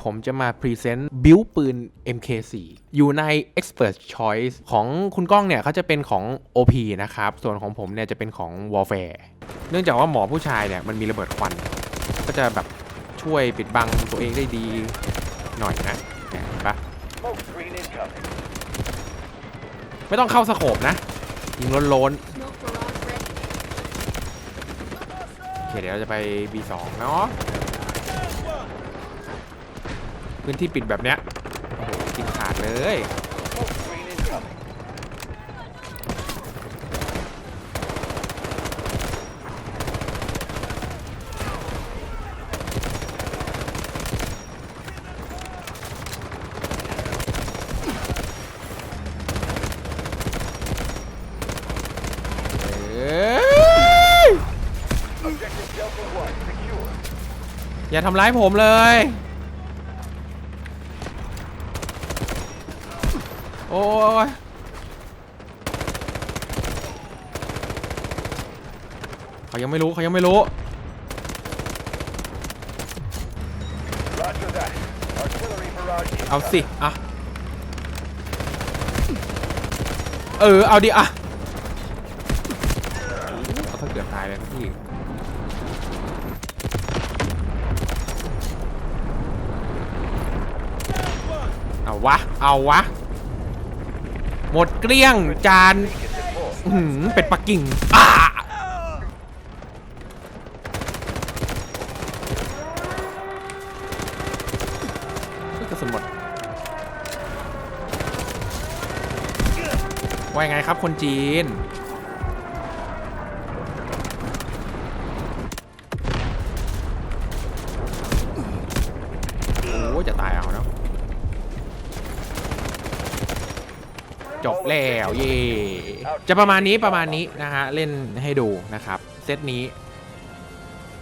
ผมจะมาพรีเซนต์บิวปืน MK4 อยู่ใน Expert Choice ของคุณก้องเนี่ยเขาจะเป็นของ OP นะครับ ส่วนของผมเนี่ยจะเป็นของ Warfare เนื่องจากว่าหมอผู้ชายเนี่ยมันมีระเบิดควัน ก็จะแบบช่วยปิดบังตัวเองได้ดีหน่อยนะเนี่ยปะไม่ต้องเข้าสโคปนะ ยิงล้นๆโอเคเดี๋ยวเราจะไป B2 เนาะ พื้นที่ปิดแบบเนี้ยโอ้โหกินขาดเลยอย่าทำร้ายผมเลย โอ้ยเขายังไม่รู้เขายังไม่รู้ Roger that. Artillery barrage เอาสิ อะ เออ เอาดิ อะเอาถ้าเกือบตายเลยพี่ เอาวะ เอาวะ หมดเกลี้ยงจานอื้อหือเป็ดปักกิ่งอ่าเฮ้ยกระสุนหมดว่ายังไงครับคนจีน โอ้ยจะตายเอาเนาะ จบแล้วเย่จะประมาณนี้ประมาณนี้นะฮะเล่นให้ดูนะครับ เซตนี้